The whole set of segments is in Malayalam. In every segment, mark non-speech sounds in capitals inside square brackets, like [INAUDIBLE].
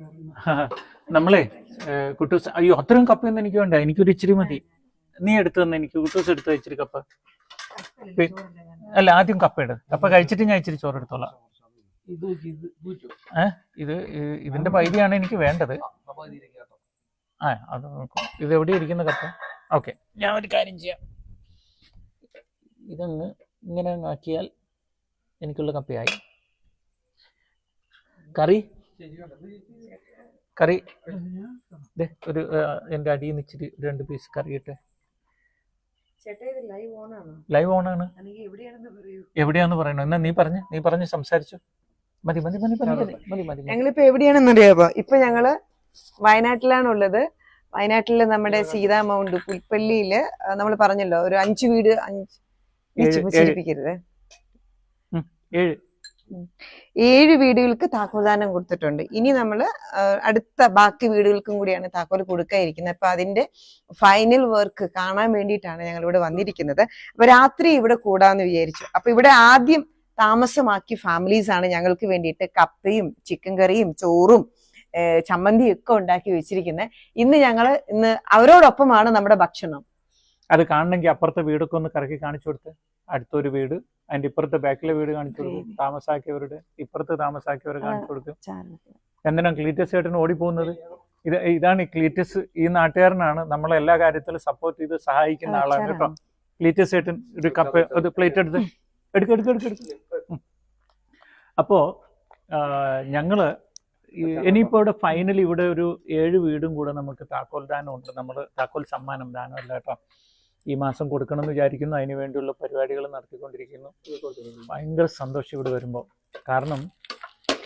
[LAUGHS] നമ്മളെ കുട്ടൂസ് അയ്യോ അത്രയും കപ്പയൊന്നും എനിക്ക് വേണ്ട. എനിക്കൊരു ഇച്ചിരി മതി. നീ എടുത്തു തന്നെ എനിക്ക് കുട്ടൂസ് എടുത്തു ഇച്ചിരി കപ്പ. അല്ല ആദ്യം കപ്പ എടു കപ്പ കഴിച്ചിട്ട് ഞാൻ ഇച്ചിരി ചോറ് എടുത്തോളാം. ഇത് ഏഹ് ഇതിന്റെ പൈതിയാണ് എനിക്ക് വേണ്ടത്. ആ അത് നോക്കും. ഇത് എവിടെ ഇരിക്കുന്ന കപ്പ? ഓക്കെ. ഞാൻ ഒരു കാര്യം ചെയ്യാം. ഇതങ്ങ് ഇങ്ങനെ ആക്കിയാൽ എനിക്കുള്ള കപ്പയായി. കറി? കറി? ഒരു എന്റെ അടിയിൽ നിന്ന് ഇച്ചിരി രണ്ട് പീസ് കറി ഇട്ടെ. ലൈവ് ഓൺ ആണ്? എവിടെയാന്ന് പറയണോ? എന്നാ നീ പറഞ്ഞു നീ പറഞ്ഞു സംസാരിച്ചു. മതി മതി മതി മതി മതി മതി ഞങ്ങളിപ്പോ എവിടെയാണെന്നറിയാമോ ഇപ്പൊ ഞങ്ങൾ വയനാട്ടിലാണുള്ളത്. വയനാട്ടിൽ നമ്മുടെ സീതാ മൗണ്ട് പുൽപ്പള്ളിയിൽ നമ്മൾ പറഞ്ഞല്ലോ ഒരു അഞ്ച് വീട് അഞ്ച് ഏഴ്. ഏഴ് വീടുകൾക്ക് താക്കോൽദാനം കൊടുത്തിട്ടുണ്ട്. ഇനി നമ്മൾ അടുത്ത ബാക്കി വീടുകൾക്കും കൂടിയാണ് താക്കോൽ കൊടുക്കാതിരിക്കുന്നത് അപ്പൊ അതിന്റെ ഫൈനൽ വർക്ക് കാണാൻ വേണ്ടിയിട്ടാണ് ഞങ്ങൾ ഇവിടെ വന്നിരിക്കുന്നത്. അപ്പൊ രാത്രി ഇവിടെ കൂടാന്ന് വിചാരിച്ചു. അപ്പൊ ഇവിടെ ആദ്യം താമസമാക്കിയ ഫാമിലീസ് ആണ് ഞങ്ങൾക്ക് വേണ്ടിയിട്ട് കപ്പയും ചിക്കൻ കറിയും ചോറും ചമ്മന്തിയും ഒക്കെ ഉണ്ടാക്കി വെച്ചിരിക്കുന്നത് ഇന്ന് ഞങ്ങൾ ഇന്ന് അവരോടൊപ്പമാണ് നമ്മുടെ ഭക്ഷണം. അത് കാണണമെങ്കിൽ അപ്പുറത്തെ വീടൊക്കെ ഒന്ന് കറക്കി കാണിച്ചു കൊടുത്ത് അടുത്തൊരു വീട് അതിന്റെ ഇപ്പുറത്തെ ബാക്കിലെ വീട് കാണിച്ചു കൊടുക്കും. താമസാക്കിയവരുടെ ഇപ്പുറത്ത് താമസാക്കിയവരെ കാണിച്ചു കൊടുക്കും. എന്തിനാണ് ക്ലീറ്റസ് ചേട്ടൻ ഓടിപ്പോകുന്നത്? ഇത് ഇതാണ് ഈ ക്ലീറ്റസ് ഈ നാട്ടുകാരനാണ് നമ്മളെ എല്ലാ കാര്യത്തിലും സപ്പോർട്ട് ചെയ്ത് സഹായിക്കുന്ന ആളാണ് കേട്ടോ. ക്ലീറ്റസ് ചേട്ടൻ ഒരു കപ്പ് ഒരു പ്ലേറ്റ് എടുത്ത് എടുക്ക എടുക്ക എടുക്ക. അപ്പോ ഞങ്ങൾ ഇനിയിപ്പോ ഇവിടെ ഫൈനൽ ഇവിടെ ഒരു ഏഴ് വീടും കൂടെ നമുക്ക് താക്കോൽ ദാനം ഉണ്ട്. നമ്മൾ താക്കോൽ സമ്മാനം ദാനം അല്ല കേട്ടോ. ഈ മാസം കൊടുക്കണം എന്ന് വിചാരിക്കുന്നു. അതിന് വേണ്ടിയുള്ള പരിപാടികൾ നടത്തിക്കൊണ്ടിരിക്കുന്നു. ഭയങ്കര സന്തോഷം ഇവിടെ വരുമ്പോൾ. കാരണം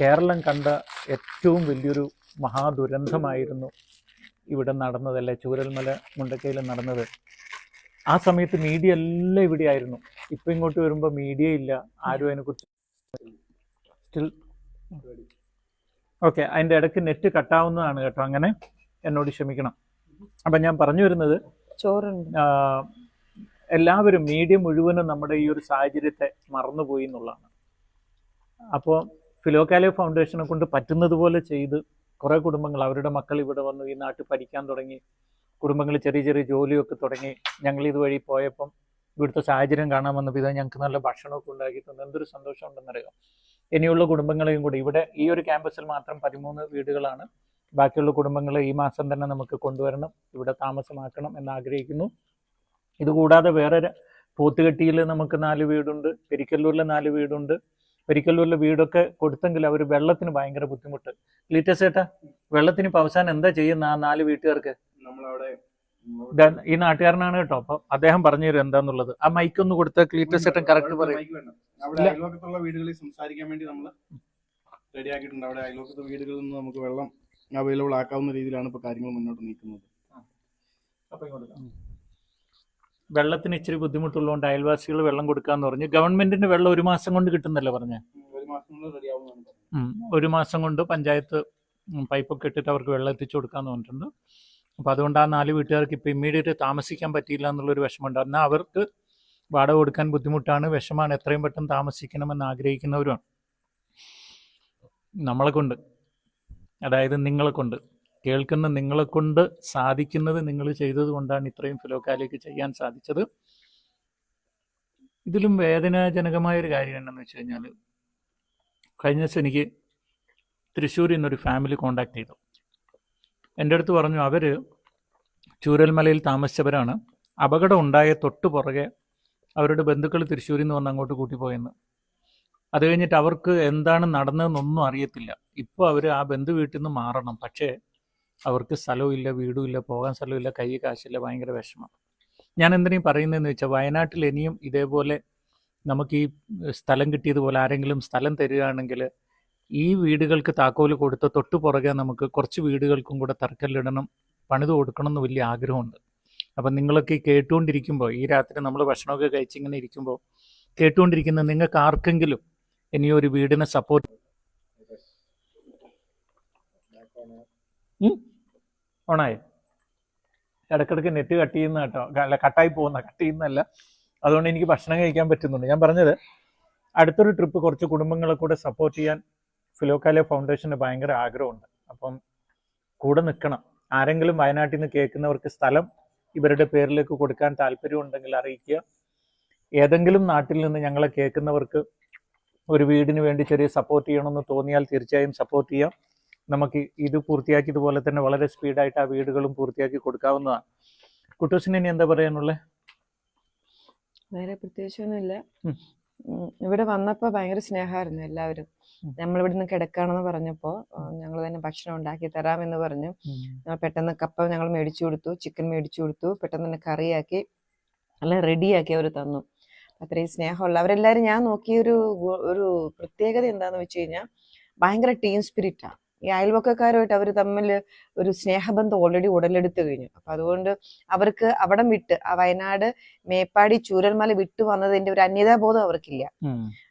കേരളം കണ്ട ഏറ്റവും വലിയൊരു മഹാദുരന്തമായിരുന്നു ഇവിടെ നടന്നതല്ല ചൂരൽമല മുണ്ടക്കയിൽ നടന്നത്. ആ സമയത്ത് മീഡിയ എല്ലാം ഇവിടെ ആയിരുന്നു ഇപ്പം ഇങ്ങോട്ട് വരുമ്പോൾ മീഡിയ ഇല്ല. ആരും അതിനെക്കുറിച്ച് സ്റ്റിൽ ഓക്കെ അതിന്റെ ഇടയ്ക്ക് നെറ്റ് കട്ടാവുന്നതാണ് കേട്ടോ. അങ്ങനെ എന്നോട് ക്ഷമിക്കണം. അപ്പം ഞാൻ പറഞ്ഞു വരുന്നത് എല്ലാവരും മീഡിയ മുഴുവനും നമ്മുടെ ഈ ഒരു സാഹചര്യത്തെ മറന്നുപോയി എന്നുള്ളതാണ്. അപ്പോൾ ഫിലോകാലിയ ഫൗണ്ടേഷനെ കൊണ്ട് പറ്റുന്നത് പോലെ ചെയ്ത് കുറേ കുടുംബങ്ങൾ അവരുടെ മക്കൾ ഇവിടെ വന്നു ഈ നാട്ടിൽ പഠിക്കാൻ തുടങ്ങി കുടുംബങ്ങൾ ചെറിയ ചെറിയ ജോലിയൊക്കെ തുടങ്ങി ഞങ്ങൾ ഇതുവഴി പോയപ്പം ഇവിടുത്തെ സാഹചര്യം കാണാൻ വന്നപ്പോൾ ഇത് ഞങ്ങൾക്ക് നല്ല ഭക്ഷണമൊക്കെ ഉണ്ടാക്കി തന്നു. എന്തൊരു സന്തോഷം ഉണ്ടെന്നറിയാം ഇനിയുള്ള കുടുംബങ്ങളെയും കൂടി ഇവിടെ ഈ ഒരു ക്യാമ്പസിൽ മാത്രം പതിമൂന്ന് വീടുകളാണ്. ബാക്കിയുള്ള കുടുംബങ്ങളെ ഈ മാസം തന്നെ നമുക്ക് കൊണ്ടുവരണം ഇവിടെ താമസമാക്കണം എന്നാഗ്രഹിക്കുന്നു. ഇതുകൂടാതെ വേറെ പോത്തുകെട്ടിയിൽ നമുക്ക് നാല് വീടുണ്ട് പെരിക്കല്ലൂരിലെ നാല് വീടുണ്ട്. പെരിക്കല്ലൂരിലെ വീടൊക്കെ കൊടുത്തെങ്കിൽ അവർ വെള്ളത്തിന് ഭയങ്കര ബുദ്ധിമുട്ട്. ലീറ്റസ് ചേട്ടാ വെള്ളത്തിന് ഇപ്പൊ അവസാനം എന്താ ചെയ്യുന്ന ആ നാല് വീട്ടുകാർക്ക്? ഈ നാട്ടുകാരനാണ് കേട്ടോ അപ്പൊ അദ്ദേഹം പറഞ്ഞു തരും എന്താന്നുള്ളത്. ആ മൈക്ക് ഒന്ന് കൊടുത്ത ക്ലീറ്റസ് ചേട്ടൻ കറക്റ്റ് പറയും. വീടുകളിൽ സംസാരിക്കാൻ വേണ്ടി നമ്മൾ റെഡിയാക്കിയിട്ടുണ്ട് അവിടെ അയൽവക്കത്തെ വീടുകളിൽ നിന്ന് നമുക്ക് വെള്ളം അവൈലബിൾ ആക്കാവുന്ന രീതിയിലാണ് ഇപ്പോൾ കാര്യങ്ങൾ മുന്നോട്ട് നീക്കുന്നത്. വെള്ളത്തിന് ഇച്ചിരി ബുദ്ധിമുട്ടുള്ളതുകൊണ്ട് അയൽവാസികൾ വെള്ളം കൊടുക്കാന്ന് പറഞ്ഞു ഗവൺമെന്റിന്റെ വെള്ളം ഒരു മാസം കൊണ്ട് കിട്ടുന്നല്ലേ പറഞ്ഞു? ഒരു മാസം കൊണ്ട് പഞ്ചായത്ത് പൈപ്പ് പൈപ്പൊക്കെ ഇട്ടിട്ട് അവർക്ക് വെള്ളം എത്തിച്ചു കൊടുക്കാന്ന് പറഞ്ഞിട്ടുണ്ട്. അപ്പോൾ അതുകൊണ്ട് ആ നാല് വീട്ടുകാർക്ക് ഇപ്പോൾ ഇമ്മീഡിയറ്റ് താമസിക്കാൻ പറ്റിയില്ല എന്നുള്ളൊരു വിഷമമുണ്ട്. എന്നാൽ അവർക്ക് വാടക കൊടുക്കാൻ ബുദ്ധിമുട്ടാണ് വിഷമാണ്. എത്രയും പെട്ടെന്ന് താമസിക്കണമെന്ന് ആഗ്രഹിക്കുന്നവരുമാണ്. നമ്മളെ കൊണ്ട്. അതായത് നിങ്ങളെ കൊണ്ട് കേൾക്കുന്ന നിങ്ങളെ കൊണ്ട് സാധിക്കുന്നത് നിങ്ങൾ ചെയ്തത് കൊണ്ടാണ് ഇത്രയും ഫിലോക്കാലേക്ക് ചെയ്യാൻ സാധിച്ചത്. ഇതിലും വേദനാജനകമായ ഒരു കാര്യം എന്താണെന്ന് വെച്ച് കഴിഞ്ഞാൽ കഴിഞ്ഞ ദിവസം എനിക്ക് തൃശ്ശൂരിൽ നിന്നൊരു ഫാമിലി കോണ്ടാക്ട് ചെയ്തു. എന്റെ അടുത്ത് പറഞ്ഞു അവർ ചൂരൽമലയിൽ താമസിച്ചവരാണ്. അപകടം ഉണ്ടായ തൊട്ട് പുറകെ അവരുടെ ബന്ധുക്കൾ തൃശ്ശൂരിൽ നിന്ന് വന്ന് അങ്ങോട്ട് കൂട്ടിപ്പോയെന്ന്. അത് കഴിഞ്ഞിട്ട് അവർക്ക് എന്താണ് നടന്നതെന്നൊന്നും അറിയത്തില്ല. ഇപ്പോൾ അവർ ആ ബന്ധു വീട്ടിൽ നിന്ന് മാറണം. പക്ഷേ അവർക്ക് സ്ഥലവുമില്ല വീടുമില്ല പോകാൻ സ്ഥലമില്ല കൈ കാശില്ല ഭയങ്കര വിഷമം. ഞാൻ എന്തിനീ പറയുന്നതെന്ന് വെച്ചാൽ വയനാട്ടിൽ ഇനിയും ഇതേപോലെ നമുക്ക് ഈ സ്ഥലം കിട്ടിയതുപോലെ ആരെങ്കിലും സ്ഥലം തരികയാണെങ്കിൽ ഈ വീടുകൾക്ക് താക്കോൽ കൊടുത്ത തൊട്ടു പുറകെ നമുക്ക് കുറച്ച് വീടുകൾക്കും കൂടെ തറക്കല്ലിടണം പണിത് കൊടുക്കണം എന്ന് വലിയ ആഗ്രഹമുണ്ട്. അപ്പം നിങ്ങളൊക്കെ കേട്ടുകൊണ്ടിരിക്കുമ്പോൾ ഈ രാത്രി നമ്മൾ ഭക്ഷണമൊക്കെ കഴിച്ചിങ്ങനെ ഇരിക്കുമ്പോൾ കേട്ടുകൊണ്ടിരിക്കുന്ന നിങ്ങൾക്ക് ആർക്കെങ്കിലും ഇനി ഒരു വീടിനെ സപ്പോർട്ട് ഓണായി. ഇടക്കിടക്ക് നെറ്റ് കട്ട് ചെയ്യുന്ന കേട്ടോ. അല്ല കട്ടായി പോകുന്ന കട്ട് ചെയ്യുന്നല്ല അതുകൊണ്ട് എനിക്ക് ഭക്ഷണം കഴിക്കാൻ പറ്റുന്നുണ്ട്. ഞാൻ പറഞ്ഞത് അടുത്തൊരു ട്രിപ്പ് കുറച്ച് കുടുംബങ്ങളെ കൂടെ സപ്പോർട്ട് ചെയ്യാൻ ഫിലോക്കാലിയ ഫൗണ്ടേഷന് ഭയങ്കര ആഗ്രഹമുണ്ട്. അപ്പം കൂടെ നിൽക്കണം ആരെങ്കിലും വയനാട്ടിൽ നിന്ന് കേൾക്കുന്നവർക്ക് സ്ഥലം ഇവരുടെ പേരിലേക്ക് കൊടുക്കാൻ താല്പര്യമുണ്ടെങ്കിൽ അറിയിക്കുക. ഏതെങ്കിലും നാട്ടിൽ നിന്ന് ഞങ്ങളെ കേൾക്കുന്നവർക്ക് ഒരു വീടിന് വേണ്ടി ചെറിയ സപ്പോർട്ട് ചെയ്യണമെന്ന് തോന്നിയാൽ തീർച്ചയായും സപ്പോർട്ട് ചെയ്യാം. നമുക്ക് ഇത് പൂർത്തിയാക്കിയതുപോലെ തന്നെ വളരെ സ്പീഡായിട്ട് ആ വീടുകളും പൂർത്തിയാക്കി കൊടുക്കാവുന്നതാണ്. കുട്ടൂസിന് ഇനി എന്താ പറയാനുള്ളത് വേറെ പ്രത്യേകിച്ചൊന്നുമില്ല. ഇവിടെ വന്നപ്പോ ഭയങ്കര സ്നേഹമായിരുന്നു എല്ലാവരും. നമ്മളിവിടെ നമ്മൾ ഇവിടുന്ന് നിന്ന് കിടക്കാണെന്ന് പറഞ്ഞപ്പോ ഞങ്ങൾ തന്നെ ഭക്ഷണം ഉണ്ടാക്കി തരാമെന്ന് പറഞ്ഞു. ഞങ്ങൾ പെട്ടെന്ന് കപ്പ ഞങ്ങൾ മേടിച്ചു കൊടുത്തു ചിക്കൻ മേടിച്ചു കൊടുത്തു പെട്ടെന്ന് തന്നെ കറിയാക്കി എല്ലാം റെഡിയാക്കി അവർ തന്നു. അത്രയും സ്നേഹമുള്ള അവരെല്ലാവരും ഞാൻ നോക്കിയ ഒരു ഒരു പ്രത്യേകത എന്താന്ന് വെച്ച് കഴിഞ്ഞാൽ ഭയങ്കര ടീം സ്പിരിറ്റാണ് ഈ അയൽവക്കക്കാരുമായിട്ട് അവർ തമ്മിൽ ഒരു സ്നേഹബന്ധം ഓൾറെഡി ഉടലെടുത്തു കഴിഞ്ഞു. അപ്പൊ അതുകൊണ്ട് അവർക്ക് അവിടം വിട്ട് ആ വയനാട് മേപ്പാടി ചൂരൽമല വിട്ട് വന്നതിന്റെ ഒരു അന്യതാബോധം അവർക്കില്ല.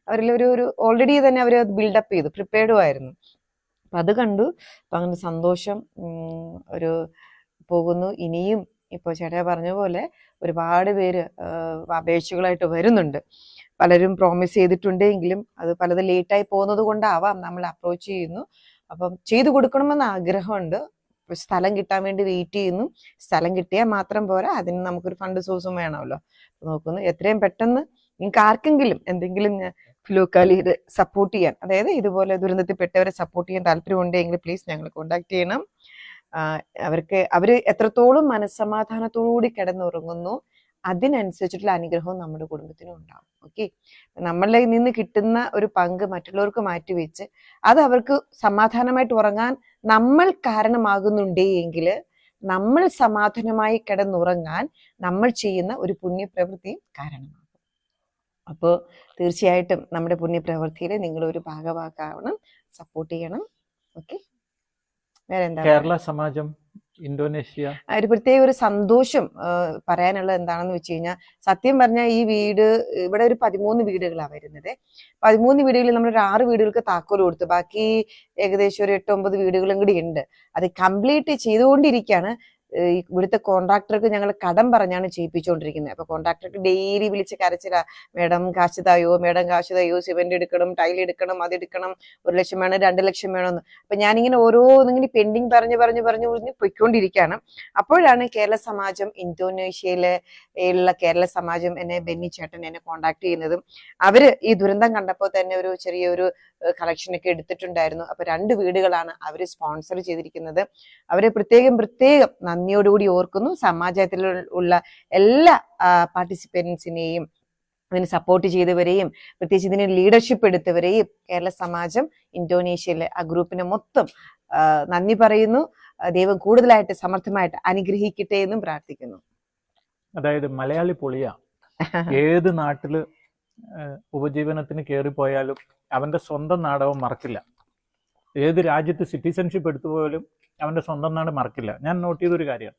അവരിൽ ഒരു ഒരു ഓൾറെഡി തന്നെ അവർ ബിൽഡപ്പ് ചെയ്തു പ്രിപ്പയർഡും ആയിരുന്നു. അപ്പൊ അത് കണ്ടു. അപ്പൊ അങ്ങനെ സന്തോഷം ഒരു പോകുന്നു. ഇനിയും ഇപ്പൊ ചേട്ടാ പറഞ്ഞ പോലെ ഒരുപാട് പേര് അപേക്ഷകളായിട്ട് വരുന്നുണ്ട്. പലരും പ്രോമിസ് ചെയ്തിട്ടുണ്ടെങ്കിലും അത് പലത് ലേറ്റായി പോകുന്നത് കൊണ്ടാവാം നമ്മൾ അപ്രോച്ച് ചെയ്യുന്നു. അപ്പം ചെയ്തു കൊടുക്കണമെന്ന് ആഗ്രഹമുണ്ട്. സ്ഥലം കിട്ടാൻ വേണ്ടി വെയിറ്റ് ചെയ്യുന്നു. സ്ഥലം കിട്ടിയാൽ മാത്രം പോരാ. അതിന് നമുക്കൊരു ഫണ്ട് സോഴ്സും വേണമല്ലോ. നോക്കുന്നു. എത്രയും പെട്ടെന്ന് നിങ്ങൾക്ക് ആർക്കെങ്കിലും എന്തെങ്കിലും ഫിലോക്കാലിയിൽ സപ്പോർട്ട് ചെയ്യാൻ അതായത് ഇതുപോലെ ദുരന്തത്തിൽപ്പെട്ടവരെ സപ്പോർട്ട് ചെയ്യാൻ താല്പര്യമുണ്ടെങ്കിൽ പ്ലീസ് ഞങ്ങൾ കോൺടാക്ട് ചെയ്യണം. അവർക്ക് അവർ എത്രത്തോളം മനസ്സമാധാനത്തോടുകൂടി കിടന്നുറങ്ങുന്നു അതിനനുസരിച്ചിട്ടുള്ള അനുഗ്രഹവും നമ്മുടെ കുടുംബത്തിനും ഉണ്ടാവും. ഓക്കെ? നമ്മളിൽ നിന്ന് കിട്ടുന്ന ഒരു പങ്ക് മറ്റുള്ളവർക്ക് മാറ്റിവെച്ച് അത് അവർക്ക് സമാധാനമായിട്ട് ഉറങ്ങാൻ നമ്മൾ കാരണമാകുന്നുണ്ടേ എങ്കിൽ നമ്മൾ സമാധാനമായി കിടന്നുറങ്ങാൻ നമ്മൾ ചെയ്യുന്ന ഒരു പുണ്യപ്രവൃത്തിയും കാരണമാകും. അപ്പോൾ തീർച്ചയായിട്ടും നമ്മുടെ പുണ്യപ്രവൃത്തിയിൽ നിങ്ങളൊരു ഒരു ഭാഗവാക്കാവണം സപ്പോർട്ട് ചെയ്യണം. ഓക്കെ? വേറെ എന്താ കേരള സമാജം ഇന്തോനേഷ്യ. ഒരു പ്രത്യേക ഒരു സന്തോഷം പറയാനുള്ളത് എന്താണെന്ന് വെച്ച് കഴിഞ്ഞാൽ സത്യം പറഞ്ഞാൽ ഈ വീട് ഇവിടെ ഒരു പതിമൂന്ന് വീടുകളാണ് വരുന്നത്. പതിമൂന്ന് വീടുകളിൽ നമ്മൾ ഒരു ആറ് വീടുകൾക്ക് താക്കോൽ കൊടുത്തു. ബാക്കി ഏകദേശം ഒരു എട്ട് ഒമ്പത് വീടുകളും കൂടി ഉണ്ട്. അത് കംപ്ലീറ്റ് ചെയ്തുകൊണ്ടിരിക്കുകയാണ്. ഇവിടുത്തെ കോൺട്രാക്ടർക്ക് ഞങ്ങൾ കടം പറഞ്ഞാണ് ചെയ്യിപ്പിച്ചുകൊണ്ടിരിക്കുന്നത് അപ്പൊ കോൺട്രാക്ടർക്ക് ഡെയിലി വിളിച്ച് കരച്ചില. മേഡം കാശ് തായോ? മേഡം കാശ് തായോ? സിമെന്റ് എടുക്കണം ടൈൽ എടുക്കണം അതെടുക്കണം ഒരു ലക്ഷം വേണം രണ്ട് ലക്ഷം വേണമെന്ന് അപ്പൊ ഞാനിങ്ങനെ ഓരോ ഇങ്ങനെ പെൻഡിങ് പറഞ്ഞ് പറഞ്ഞ് പറഞ്ഞ് പറഞ്ഞ് പൊയ്ക്കൊണ്ടിരിക്കുകയാണ് അപ്പോഴാണ് കേരള സമാജം ഇന്തോനേഷ്യയിലെ ഉള്ള കേരള സമാജം എന്നെ ബെന്നി ചേട്ടൻ എന്നെ കോണ്ടാക്ട് ചെയ്യുന്നതും അവർ ഈ ദുരന്തം കണ്ടപ്പോൾ തന്നെ ഒരു ചെറിയൊരു കളക്ഷൻ ഒക്കെ എടുത്തിട്ടുണ്ടായിരുന്നു. അപ്പൊ രണ്ട് വീടുകളാണ് അവർ സ്പോൺസർ ചെയ്തിരിക്കുന്നത്. അവരെ പ്രത്യേകം പ്രത്യേകം നന്ദിയോടുകൂടി ഓർക്കുന്നു. സമാജത്തിൽ ഉള്ള എല്ലാ പാർട്ടിസിപ്പൻസിനെയും ഇതിന് സപ്പോർട്ട് ചെയ്തവരെയും പ്രത്യേകിച്ച് ഇതിന് ലീഡർഷിപ്പ് എടുത്തവരെയും കേരള സമാജം ഇന്തോനേഷ്യയിലെ ആ ഗ്രൂപ്പിനെ മൊത്തം നന്ദി പറയുന്നു. ദൈവം കൂടുതലായിട്ട് സമർത്ഥമായിട്ട് അനുഗ്രഹിക്കട്ടെ എന്നും പ്രാർത്ഥിക്കുന്നു. അതായത് മലയാളി പൊളിയ ഏത് നാട്ടിൽ ഉപജീവനത്തിന് കയറിപ്പോയാലും അവന്റെ സ്വന്തം നാടകം മറക്കില്ല. ഏത് രാജ്യത്ത് സിറ്റിസൺഷിപ്പ് എടുത്തു പോയാലും അവന്റെ സ്വന്തം നാട് മറക്കില്ല. ഞാൻ നോട്ട് ചെയ്തൊരു കാര്യമാണ്.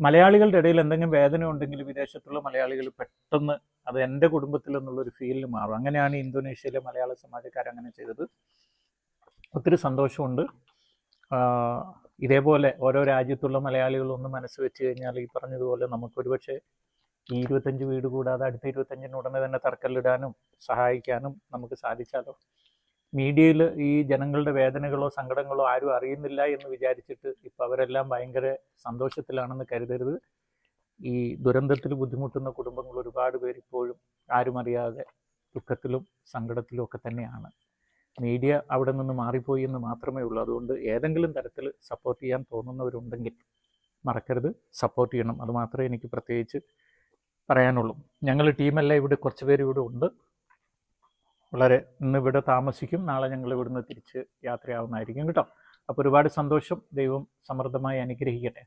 മലയാളികളുടെ ഇടയിൽ എന്തെങ്കിലും വേദന ഉണ്ടെങ്കിൽ വിദേശത്തുള്ള മലയാളികൾ പെട്ടെന്ന് അത് എന്റെ കുടുംബത്തിൽ എന്നുള്ളൊരു ഫീലിൽ മാറും. അങ്ങനെയാണ് ഇന്തോനേഷ്യയിലെ മലയാള സമാജക്കാർ അങ്ങനെ ചെയ്തത്. ഒത്തിരി സന്തോഷമുണ്ട്. ഇതേപോലെ ഓരോ രാജ്യത്തുള്ള മലയാളികൾ ഒന്ന് മനസ്സ് വെച്ച് കഴിഞ്ഞാൽ ഈ പറഞ്ഞതുപോലെ നമുക്കൊരു പക്ഷേ ഈ ഇരുപത്തഞ്ച് വീട് കൂടാതെ അടുത്ത ഇരുപത്തഞ്ചിന് ഉടനെ തന്നെ തറക്കല്ലിടാനും സഹായിക്കാനും നമുക്ക് സാധിച്ചാലോ? മീഡിയയിൽ ഈ ജനങ്ങളുടെ വേദനകളോ സങ്കടങ്ങളോ ആരും അറിയുന്നില്ല എന്ന് വിചാരിച്ചിട്ട് ഇപ്പം അവരെല്ലാം ഭയങ്കര സന്തോഷത്തിലാണെന്ന് കരുതരുത്. ഈ ദുരന്തത്തിൽ ബുദ്ധിമുട്ടുന്ന കുടുംബങ്ങൾ ഒരുപാട് പേര് ഇപ്പോഴും ആരും അറിയാതെ ദുഃഖത്തിലും സങ്കടത്തിലും ഒക്കെ തന്നെയാണ്. മീഡിയ അവിടെ നിന്ന് മാറിപ്പോയി എന്ന് മാത്രമേ ഉള്ളൂ. അതുകൊണ്ട് ഏതെങ്കിലും തരത്തിൽ സപ്പോർട്ട് ചെയ്യാൻ തോന്നുന്നവരുണ്ടെങ്കിൽ മറക്കരുത്. സപ്പോർട്ട് ചെയ്യണം. അത് മാത്രമേ എനിക്ക് പ്രത്യേകിച്ച് പറയാനുള്ളൂ. ഞങ്ങൾ ടീമെല്ലാം ഇവിടെ കുറച്ച് പേര് ഇവിടെ ഉണ്ട്. വളരെ ഇന്ന് ഇവിടെ താമസിക്കും. നാളെ ഞങ്ങൾ ഇവിടുന്ന് തിരിച്ച് യാത്രയാവുന്നതായിരിക്കും. കേട്ടോ? അപ്പോൾ ഒരുപാട് സന്തോഷം. ദൈവം സമൃദ്ധമായി അനുഗ്രഹിക്കട്ടെ.